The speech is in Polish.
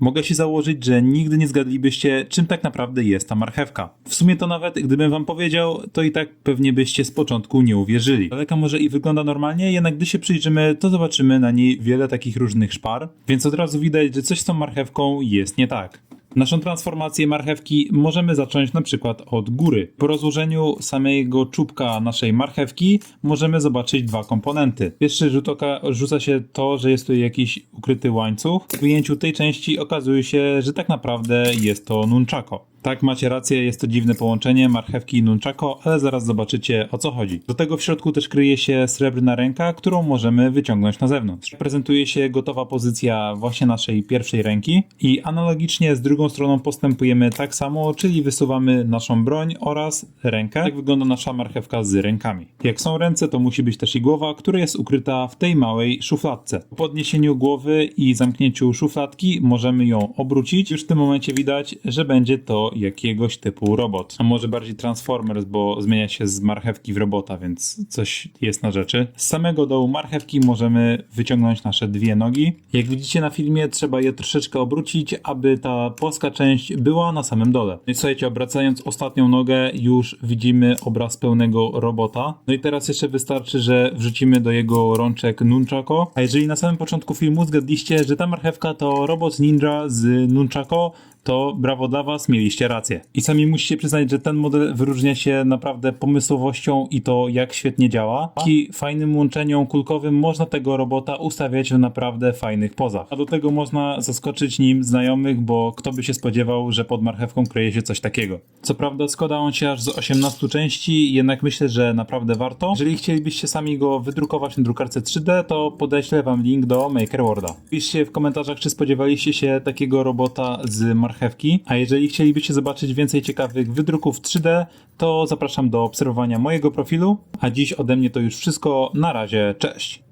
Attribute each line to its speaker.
Speaker 1: Mogę się założyć, że nigdy nie zgadlibyście, czym tak naprawdę jest ta marchewka. W sumie to nawet gdybym wam powiedział, to i tak pewnie byście z początku nie uwierzyli. Daleka może i wygląda normalnie, jednak gdy się przyjrzymy, to zobaczymy na niej wiele takich różnych szpar, więc od razu widać, że coś z tą marchewką jest nie tak. Naszą transformację marchewki możemy zacząć na przykład od góry. Po rozłożeniu samego czubka naszej marchewki możemy zobaczyć dwa komponenty. Pierwszy rzut oka rzuca się to, że jest tu jakiś ukryty łańcuch. W wyjęciu tej części okazuje się, że tak naprawdę jest to nunchako. Tak, macie rację, jest to dziwne połączenie marchewki i nunchako, ale zaraz zobaczycie o co chodzi. Do tego w środku też kryje się srebrna ręka, którą możemy wyciągnąć na zewnątrz. Prezentuje się gotowa pozycja właśnie naszej pierwszej ręki i analogicznie z drugą stroną postępujemy tak samo, czyli wysuwamy naszą broń oraz rękę. Tak wygląda nasza marchewka z rękami. Jak są ręce, to musi być też i głowa, która jest ukryta w tej małej szufladce. Po podniesieniu głowy i zamknięciu szufladki możemy ją obrócić. Już w tym momencie widać, że będzie to jakiegoś typu robot. A może bardziej Transformers, bo zmienia się z marchewki w robota, więc coś jest na rzeczy. Z samego dołu marchewki możemy wyciągnąć nasze dwie nogi. Jak widzicie na filmie, trzeba je troszeczkę obrócić, aby ta płaska część była na samym dole. No i słuchajcie, obracając ostatnią nogę, już widzimy obraz pełnego robota. No i teraz jeszcze wystarczy, że wrzucimy do jego rączek nunchako. A jeżeli na samym początku filmu zgadliście, że ta marchewka to robot ninja z nunchako, to brawo dla Was, mieliście rację. I sami musicie przyznać, że ten model wyróżnia się naprawdę pomysłowością i to jak świetnie działa. Dzięki fajnym łączeniom kulkowym można tego robota ustawiać w naprawdę fajnych pozach. A do tego można zaskoczyć nim znajomych, bo kto by się spodziewał, że pod marchewką kryje się coś takiego. Co prawda składa on się aż z 18 części, jednak myślę, że naprawdę warto. Jeżeli chcielibyście sami go wydrukować na drukarce 3D, to podeślę Wam link do MakerWorda. Piszcie w komentarzach, czy spodziewaliście się takiego robota z marchewki, a jeżeli chcielibyście zobaczyć więcej ciekawych wydruków 3D, to zapraszam do obserwowania mojego profilu, a dziś ode mnie to już wszystko. Na razie, cześć!